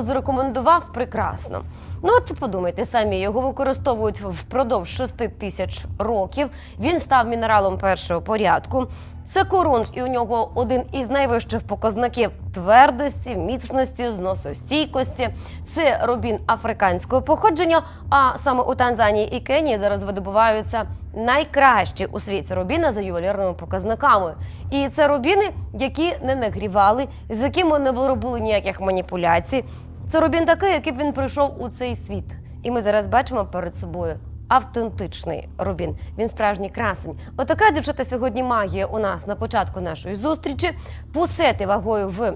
Зарекомендував прекрасно. Ну от подумайте самі, його використовують впродовж 6 тисяч років. Він став мінералом першого порядку. Це корунд, і у нього один із найвищих показників твердості, міцності, зносостійкості. Це рубін африканського походження. А саме у Танзанії і Кенії зараз видобуваються найкращі у світі рубіни за ювелірними показниками. І це рубіни, які не нагрівали, з якими не робили ніяких маніпуляцій. Це рубін такий, який б він прийшов у цей світ. І ми зараз бачимо перед собою автентичний рубін. Він справжній красень. Отака дівчата сьогодні магія у нас на початку нашої зустрічі. Пусети вагою в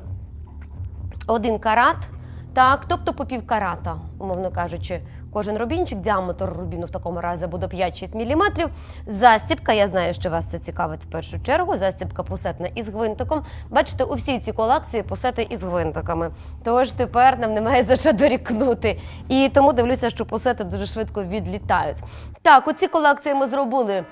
один карат, так, тобто по пів карата, умовно кажучи. Кожен рубінчик, діаметр рубіну в такому разі буде 5-6 мм. Застібка, я знаю, що вас це цікавить в першу чергу. Застібка пусетна із гвинтиком. Бачите, у всій цій колекції пусети із гвинтиками. Тож тепер нам немає за що дорікнути. І тому дивлюся, що пусети дуже швидко відлітають. Так, у цій колекції ми зробили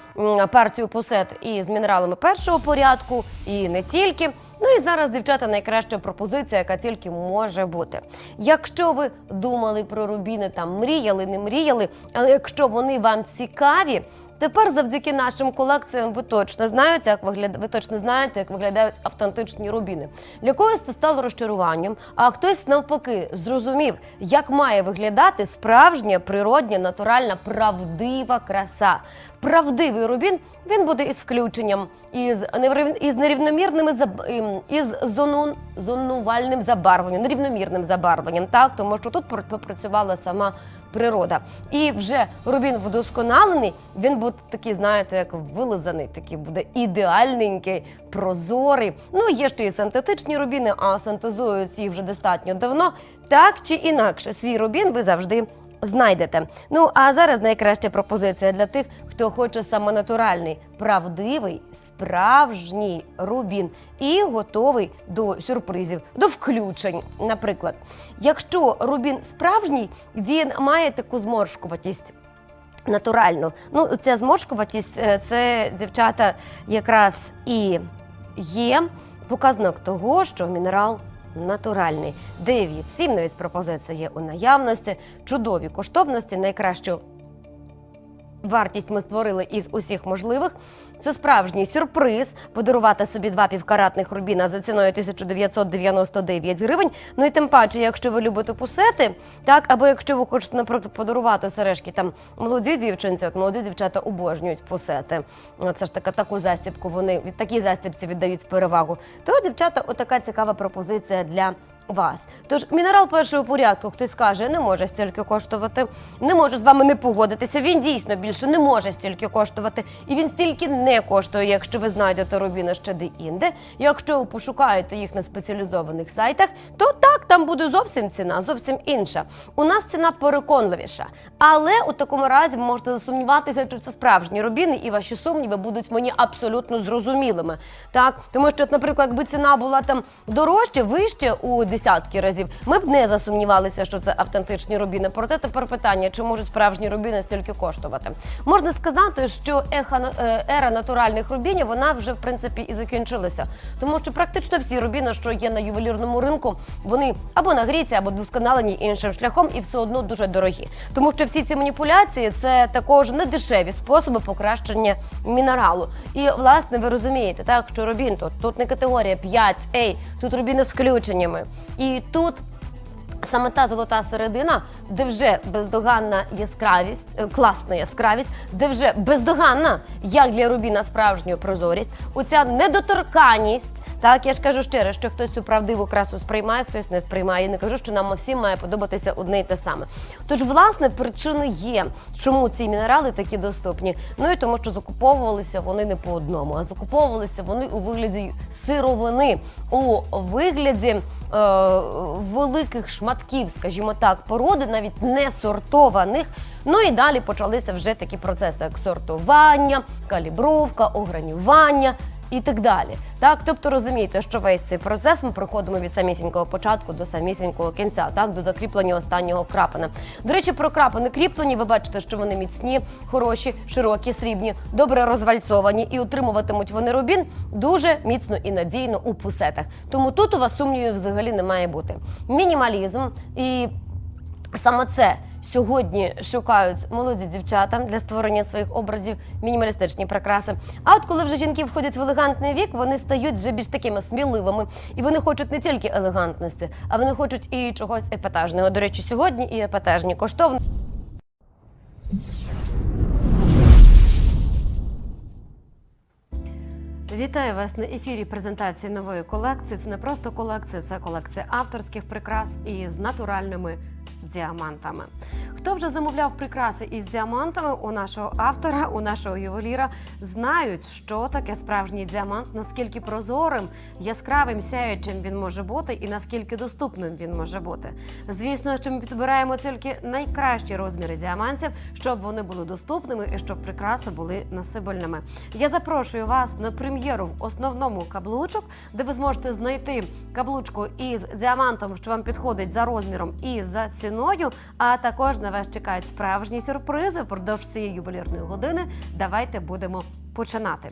партію пусет із мінералами першого порядку, і не тільки. Ну і зараз, дівчата, найкраща пропозиція, яка тільки може бути. Якщо ви думали про рубіни, там мріяли, не мріяли, але якщо вони вам цікаві. Тепер, завдяки нашим колекціям, ви точно знаєте, як вигляд... ви точно знаєте, як виглядають автентичні рубіни. Для когось це стало розчаруванням, а хтось навпаки зрозумів, як має виглядати справжня, природня, натуральна, правдива краса. Правдивий рубін він буде із включенням, із, із нерівномірними заб... ем, із зону... зонувальним забарвленням, нерівномірним забарвленням, так тому що тут пр- попрацювала сама природа. І вже рубін вдосконалений, він буде такий, знаєте, як вилизаний, такий буде ідеальненький, прозорий. Ну, є ще і синтетичні рубіни, а синтезують їх вже достатньо давно. Так чи інакше, свій рубін ви завжди. Знайдете. Ну а зараз найкраща пропозиція для тих, хто хоче саме натуральний, правдивий, справжній рубін і готовий до сюрпризів, до включень. Наприклад, якщо рубін справжній, він має таку зморшкуватість. Натурально. Ну, ця зморшкуватість е, це дівчата якраз і є показник того, що мінерал натуральний. 9, 7 навіть пропозиція є у наявності, чудові коштовності, найкращу Вартість ми створили із усіх можливих. Це справжній сюрприз подарувати собі два півкаратних рубіна за ціною 1999 гривень. Ну і тим паче, якщо ви любите пусети, так або якщо ви хочете, наприклад, подарувати сережки там молоді дівчинці, от молоді дівчата обожнюють пусети. Це ж така таку застібку. Вони від такій застібці віддають перевагу. То дівчата, отака цікава пропозиція для вас. Тож мінерал першого порядку, хтось скаже, не може стільки коштувати, не можу з вами не погодитися. Він дійсно більше не може стільки коштувати, і він стільки не коштує, якщо ви знайдете рубіна ще де-інде. Якщо ви пошукаєте їх на спеціалізованих сайтах, то так там буде зовсім ціна, зовсім інша. У нас ціна переконливіша, але у такому разі ви можете засумніватися, чи це справжні рубіни, і ваші сумніви будуть мені абсолютно зрозумілими. Так, тому що, наприклад, якби ціна була там дорожче, вище у десятки разів, ми б не засумнівалися, що це автентичні рубіни. Проте тепер питання, чи можуть справжні рубіни стільки коштувати. Можна сказати, що еха е, ера натуральних рубінів вона вже в принципі і закінчилася, тому що практично всі рубіни, що є на ювелірному ринку, вони або нагріті, або досконалені іншим шляхом, і все одно дуже дорогі. Тому що всі ці маніпуляції це також не дешеві способи покращення мінералу. І власне ви розумієте, так що рубін тут, тут не категорія 5 a тут рубіни з включеннями. І тут Саме та золота середина, де вже бездоганна яскравість, е, класна яскравість, де вже бездоганна, як для рубіна справжню прозорість, оця недоторканість. Так, я ж кажу щиро, що хтось цю правдиву красу сприймає, хтось не сприймає. І не кажу, що нам всім має подобатися одне й те саме. Тож, власне, причини є, чому ці мінерали такі доступні. Ну і тому, що закуповувалися вони не по одному, а закуповувалися вони у вигляді сировини, у вигляді е, великих шматків, скажімо так, породи, навіть не сортованих. Ну і далі почалися вже такі процеси, як сортування, калібровка, огранювання. І так далі. Так, тобто розумієте, що весь цей процес ми проходимо від самісінького початку до самісінького кінця, так до закріплення останнього крапана. До речі, про крапани кріплені. Ви бачите, що вони міцні, хороші, широкі, срібні, добре розвальцовані і утримуватимуть вони рубін дуже міцно і надійно у пусетах. Тому тут у вас сумнівів взагалі не має бути. Мінімалізм і Саме це сьогодні шукають молоді дівчата для створення своїх образів, мінімалістичні прикраси. А от коли вже жінки входять в елегантний вік, вони стають вже більш такими сміливими, і вони хочуть не тільки елегантності, а вони хочуть і чогось епатажного. До речі, сьогодні і епатажні коштовні. Вітаю вас на ефірі презентації нової колекції. Це не просто колекція, це колекція авторських прикрас із натуральними діамантами. Хто вже замовляв прикраси із діамантами у нашого автора, у нашого ювеліра, знають, що таке справжній діамант, наскільки прозорим, яскравим, сяючим він може бути, і наскільки доступним він може бути. Звісно, що ми підбираємо тільки найкращі розміри діамантів, щоб вони були доступними і щоб прикраси були носибельними. Я запрошую вас на прем'єру в основному каблучок, де ви зможете знайти каблучку із діамантом, що вам підходить за розміром і за ціною. А також на вас чекають справжні сюрпризи впродовж цієї ювелірної години. Давайте будемо починати.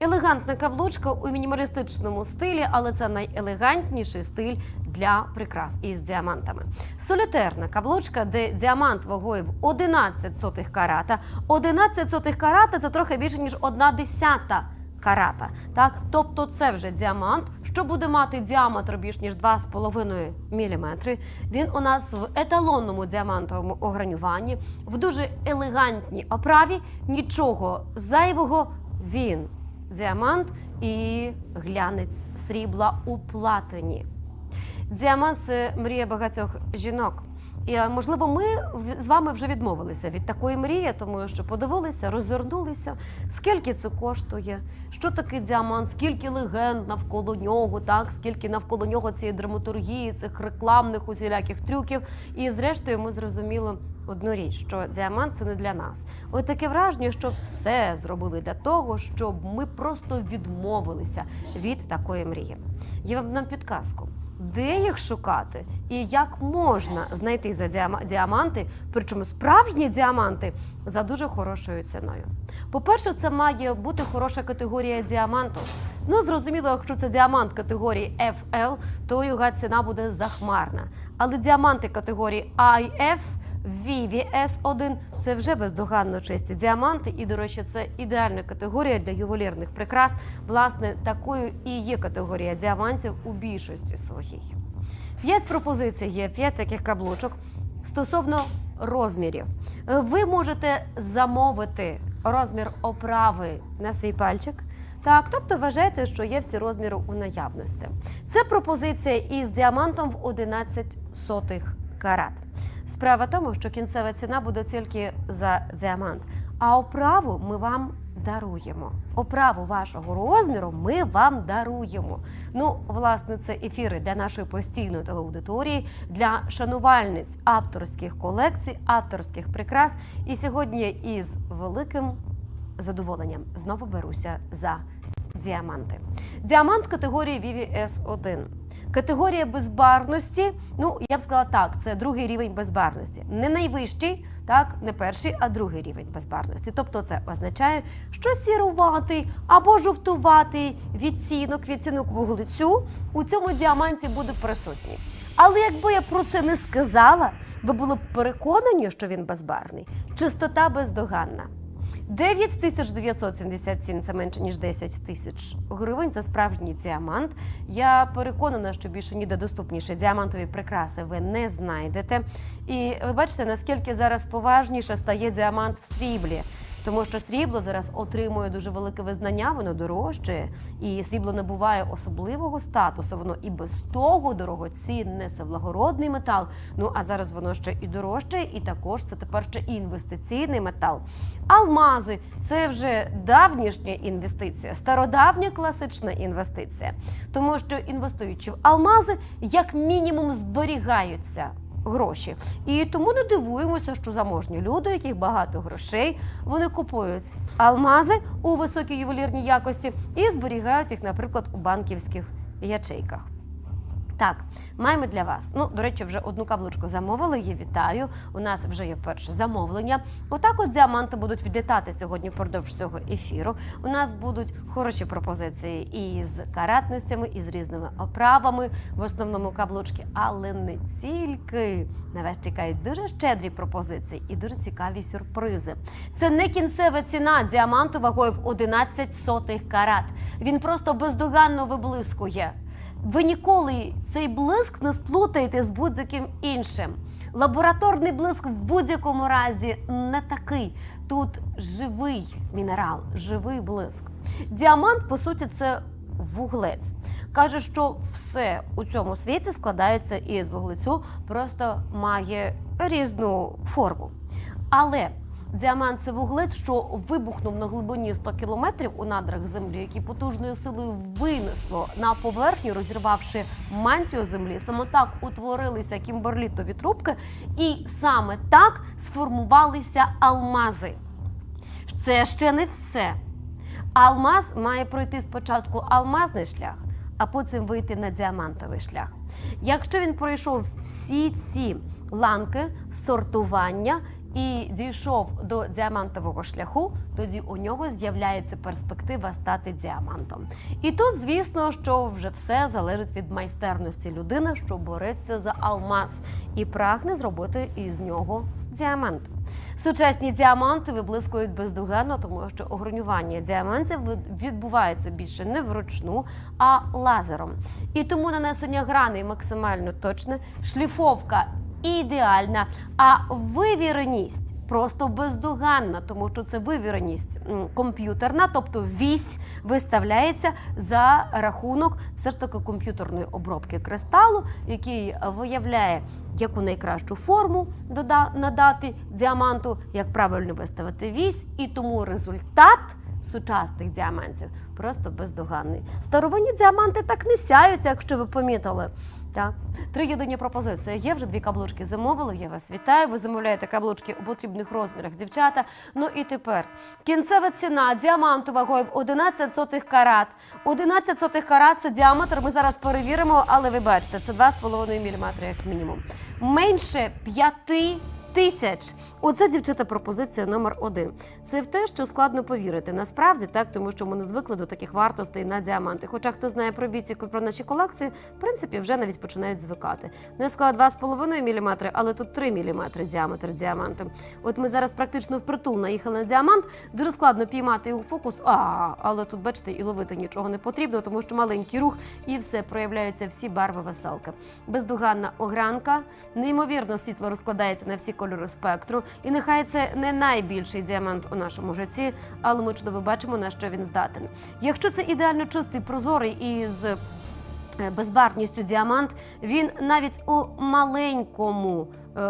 Елегантна каблучка у мінімалістичному стилі, але це найелегантніший стиль для прикрас із діамантами. Солітерна каблучка, де діамант вагою в 11 сотих карата. 11 сотих карата це трохи більше ніж одна десята карата. Так, тобто це вже діамант, що буде мати діаметр більш ніж 2,5 мм. Він у нас в еталонному діамантовому огранюванні, в дуже елегантній оправі, нічого зайвого. Він діамант і глянець срібла у платині. Діамант це мрія багатьох жінок. І е, можливо, ми з вами вже відмовилися від такої мрії, тому що подивилися, розвернулися, скільки це коштує, що таке діамант, скільки легенд навколо нього, так скільки навколо нього цієї драматургії, цих рекламних усіляких трюків. І зрештою, ми зрозуміли одну річ, що діамант це не для нас. От таке враження, що все зробили для того, щоб ми просто відмовилися від такої мрії. Я вам дам підказку. Де їх шукати і як можна знайти за діама- діаманти, причому справжні діаманти за дуже хорошою ціною. По-перше, це має бути хороша категорія діаманту. Ну, зрозуміло, якщо це діамант категорії FL, то його ціна буде захмарна. Але діаманти категорії IF, VVS1 – це вже бездоганно чисті діаманти, і, до речі, це ідеальна категорія для ювелірних прикрас. Власне, такою і є категорія діамантів у більшості своїй. П'ять пропозицій є, п'ять таких каблучок. Стосовно розмірів, ви можете замовити розмір оправи на свій пальчик. Так, тобто вважайте, що є всі розміри у наявності. Це пропозиція із діамантом в 11 сотих карат. Справа тому, що кінцева ціна буде тільки за діамант, а оправу ми вам даруємо. Оправу вашого розміру ми вам даруємо. Ну, власне, це ефіри для нашої постійної телеаудиторії, для шанувальниць авторських колекцій, авторських прикрас. І сьогодні із великим задоволенням знову беруся за діаманти. Діамант категорії VVS 1 Категорія безбарвності. Ну я б сказала так, це другий рівень безбарвності. Не найвищий, так, не перший, а другий рівень безбарвності. Тобто, це означає, що сіруватий або жовтуватий відцінок, відцінок вуглецю у цьому діаманті буде присутній. Але якби я про це не сказала, ви були б переконані, що він безбарвний. Чистота бездоганна. 9977 – це менше ніж 10 тисяч гривень. Це справжній діамант. Я переконана, що більше ніде доступніше діамантові прикраси ви не знайдете. І ви бачите, наскільки зараз поважніше стає діамант в сріблі. Тому що срібло зараз отримує дуже велике визнання, воно дорожчає, і срібло набуває особливого статусу. Воно і без того дорогоцінне, це благородний метал. Ну а зараз воно ще і дорожче, і також це тепер ще і інвестиційний метал. Алмази це вже давнішня інвестиція, стародавня класична інвестиція. Тому що інвестуючи в алмази, як мінімум зберігаються гроші. І тому не дивуємося, що заможні люди, яких багато грошей, вони купують алмази у високій ювелірній якості і зберігають їх, наприклад, у банківських ячейках. Так, маємо для вас. Ну, до речі, вже одну каблучку замовили. Її вітаю. У нас вже є перше замовлення. Отак, от діаманти будуть відлітати сьогодні впродовж цього ефіру. У нас будуть хороші пропозиції і з каратностями, і з різними оправами, в основному каблучки, але не тільки. На вас чекають дуже щедрі пропозиції і дуже цікаві сюрпризи. Це не кінцева ціна діаманту вагою в 11 сотих карат. Він просто бездоганно виблискує. Ви ніколи цей блиск не сплутаєте з будь-яким іншим. Лабораторний блиск в будь-якому разі не такий. Тут живий мінерал, живий блиск. Діамант, по суті, це вуглець. Каже, що все у цьому світі складається із вуглецю, просто має різну форму. Але Діамант це вуглець, що вибухнув на глибині 100 кілометрів у надрах землі, який потужною силою винесло на поверхню, розірвавши мантію землі. Саме так утворилися кімберлітові трубки, і саме так сформувалися алмази. Це ще не все. Алмаз має пройти спочатку алмазний шлях, а потім вийти на діамантовий шлях. Якщо він пройшов всі ці ланки сортування і дійшов до діамантового шляху, тоді у нього з'являється перспектива стати діамантом. І тут, звісно, що вже все залежить від майстерності людини, що бореться за алмаз і прагне зробити із нього діамант. Сучасні діаманти виблискують бездоганно, тому що огранювання діамантів від- відбувається більше не вручну, а лазером. І тому нанесення граней максимально точне, шліфовка ідеальна, а вивіреність. Просто бездоганна, тому що це вивіреність комп'ютерна, тобто вісь виставляється за рахунок все ж таки комп'ютерної обробки кристалу, який виявляє, яку найкращу форму надати діаманту, як правильно виставити вісь, і тому результат сучасних діамантів просто бездоганний. Старовинні діаманти так не сяють, якщо ви помітили. Так, три єдині пропозиції. Є вже дві каблучки замовили. Я вас вітаю. Ви замовляєте каблучки у потрібних розмірах, дівчата. Ну і тепер кінцева ціна діаманту вагою в 11 сотих карат. 11 сотих карат це діаметр. Ми зараз перевіримо, але ви бачите, це 2,5 мм як мінімум. Менше 5 тисяч. Оце дівчата пропозиція номер один. Це в те, що складно повірити. Насправді так, тому що ми не звикли до таких вартостей на діаманти. Хоча хто знає про бійці про наші колекції, в принципі, вже навіть починають звикати. Ну, я сказала 2,5 мм, але тут 3 мм діаметр діаманту. От ми зараз практично впритул наїхали на діамант. Дуже складно піймати його фокус. А, але тут, бачите, і ловити нічого не потрібно, тому що маленький рух і все проявляються всі барви веселки. Бездоганна огранка, неймовірно світло розкладається на всі кольори спектру. І нехай це не найбільший діамант у нашому житті, але ми чудово бачимо, на що він здатен. Якщо це ідеально чистий, прозорий і з е, безбарвністю діамант, він навіть у маленькому е,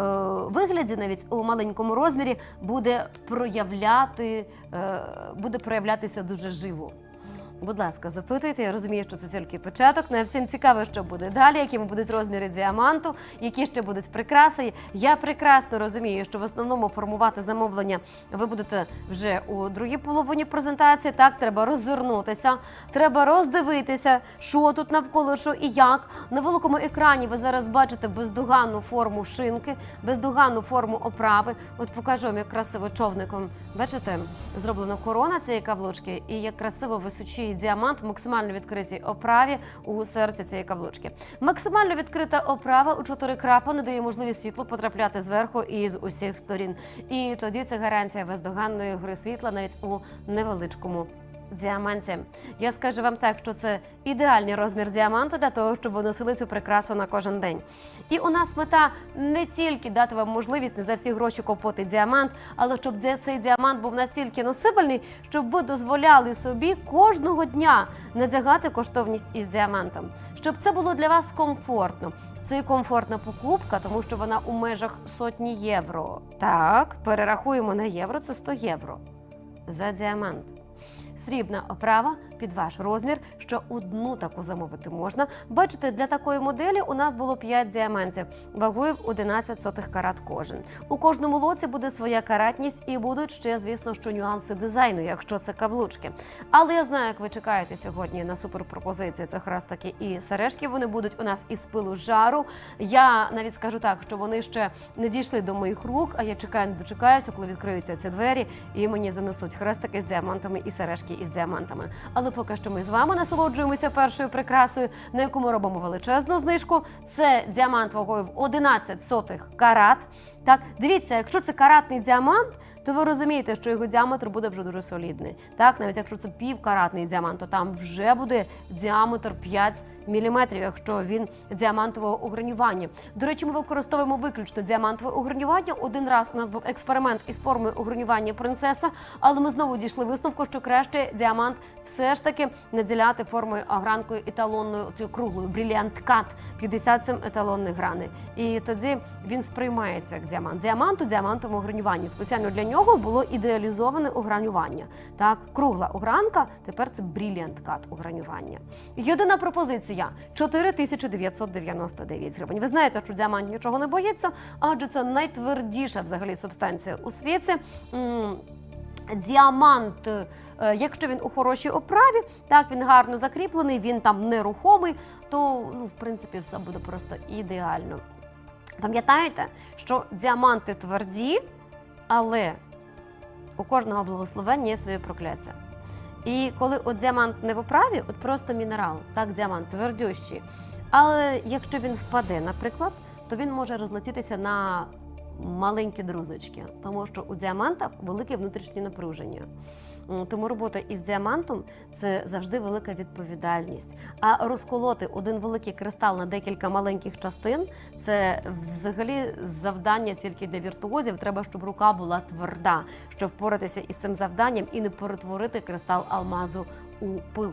вигляді, навіть у маленькому розмірі, буде проявляти, е, буде проявлятися дуже живо. Будь ласка, запитуйте. Я розумію, що це тільки початок. Не всім цікаво, що буде далі, якими будуть розміри діаманту, які ще будуть прикраси. Я прекрасно розумію, що в основному формувати замовлення ви будете вже у другій половині презентації. Так, треба розвернутися, треба роздивитися, що тут навколо, що і як. На великому екрані ви зараз бачите бездоганну форму шинки, бездоганну форму оправи. От покажу вам, як красиво човником. Бачите, зроблена корона цієї каблучки, і як красиво височіє діамант в максимально відкритій оправі у серці цієї каблучки. Максимально відкрита оправа у чотири крапа не дає можливість світлу потрапляти зверху і з усіх сторін. І тоді це гарантія бездоганної гри світла навіть у невеличкому. Діаманті. Я скажу вам так, що це ідеальний розмір діаманту для того, щоб ви носили цю прикрасу на кожен день. І у нас мета не тільки дати вам можливість не за всі гроші купити діамант, але щоб цей діамант був настільки носибельний, щоб ви дозволяли собі кожного дня надягати коштовність із діамантом, щоб це було для вас комфортно. Це комфортна покупка, тому що вона у межах сотні євро. Так, перерахуємо на євро, це 100 євро за діамант. Срібна оправа під ваш розмір. Що одну таку замовити можна. Бачите, для такої моделі у нас було 5 діамантів, вагою в 11 сотих карат кожен. У кожному лоці буде своя каратність і будуть ще, звісно, що нюанси дизайну, якщо це каблучки. Але я знаю, як ви чекаєте сьогодні на суперпропозиції. Це якраз таки і сережки. Вони будуть у нас із пилу жару. Я навіть скажу так, що вони ще не дійшли до моїх рук, а я чекаю, не дочекаюся, коли відкриються ці двері, і мені занесуть хрестики з діамантами і сережки із діамантами. Але поки що ми з вами насолоджуємося першою прикрасою, на яку ми робимо величезну знижку. Це діамант вагою в 11 сотих карат. Так, дивіться, якщо це каратний діамант, то ви розумієте, що його діаметр буде вже дуже солідний. Так, навіть якщо це півкаратний діамант, то там вже буде діаметр 5 міліметрів, якщо він діамантового огранювання. До речі, ми використовуємо виключно діамантове огранювання. Один раз у нас був експеримент із формою огранювання принцеса, але ми знову дійшли висновку, що краще діамант все ж таки наділяти формою огранкою еталонною, круглою бріліант кат 57 еталонних граней. І тоді він сприймається як діамант. Діамант у діамантовому огранюванні. Спеціально для нього було ідеалізоване огранювання. Так, кругла огранка, тепер це бріліант кат огранювання. Єдина пропозиція 4999 гривень. Ви знаєте, що діамант нічого не боїться, адже це найтвердіша взагалі субстанція у світі. Діамант, е, якщо він у хорошій оправі, так він гарно закріплений, він там нерухомий, то ну, в принципі все буде просто ідеально. Пам'ятаєте, що діаманти тверді, але у кожного благословення є своє прокляття. І коли от діамант не в оправі, от просто мінерал, так, діамант твердющий. Але якщо він впаде, наприклад, то він може розлетітися на маленькі друзочки, тому що у діамантах велике внутрішнє напруження. Тому робота із діамантом це завжди велика відповідальність. А розколоти один великий кристал на декілька маленьких частин це взагалі завдання тільки для віртуозів. Треба, щоб рука була тверда, щоб впоратися із цим завданням і не перетворити кристал алмазу у пил.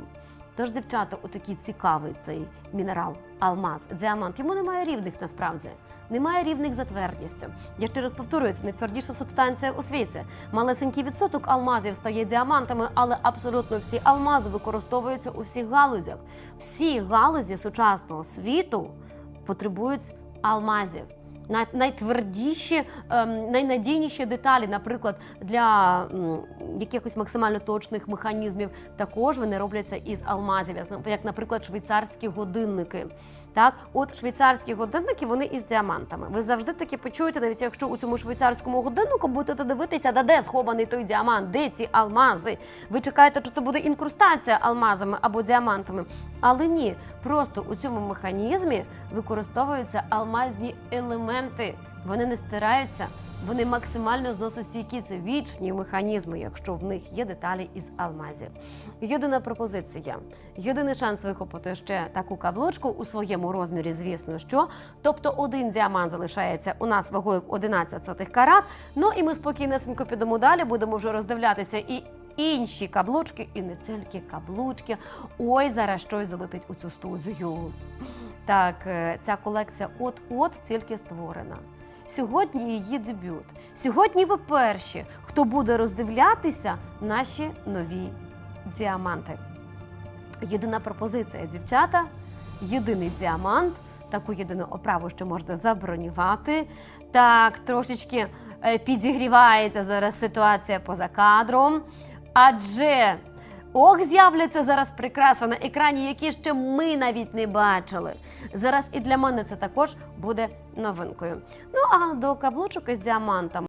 Тож, дівчата, отакий цікавий цей мінерал, алмаз, діамант. Йому немає рівних насправді. Немає рівних за твердістю. Я ще раз повторюю, це найтвердіша субстанція у світі. Малесенький відсоток алмазів стає діамантами, але абсолютно всі алмази використовуються у всіх галузях. Всі галузі сучасного світу потребують алмазів. Най- Найтвердіші, ем, найнадійніші деталі, наприклад, для якихось максимально точних механізмів, також вони робляться із алмазів, як, наприклад, швейцарські годинники. Так, от швейцарські годинники вони із діамантами. Ви завжди таки почуєте, навіть якщо у цьому швейцарському годиннику будете дивитися, да де схований той діамант, де ці алмази. Ви чекаєте, що це буде інкрустація алмазами або діамантами. Але ні, просто у цьому механізмі використовуються алмазні елементи. Вони не стираються, вони максимально зносостійкі. Це вічні механізми, якщо в них є деталі із алмазів. Єдина пропозиція, єдиний шанс вихопити ще таку каблучку у своєму розмірі, звісно, що. Тобто один діамант залишається у нас вагою в 11 сотих карат. Ну і ми спокійнесенько підемо далі, будемо вже роздивлятися і. Інші каблучки, і не тільки каблучки. Ой, зараз щось залетить у цю студію. Так, е, ця колекція от-от тільки створена. Сьогодні її дебют. Сьогодні ви перші, хто буде роздивлятися наші нові діаманти. Єдина пропозиція, дівчата, єдиний діамант, таку єдину оправу, що можна забронювати. Так, трошечки е, підігрівається зараз ситуація поза кадром. Адже ох, з'являться зараз прикраси на екрані, які ще ми навіть не бачили. Зараз і для мене це також буде новинкою. Ну а до каблучок із діамантами.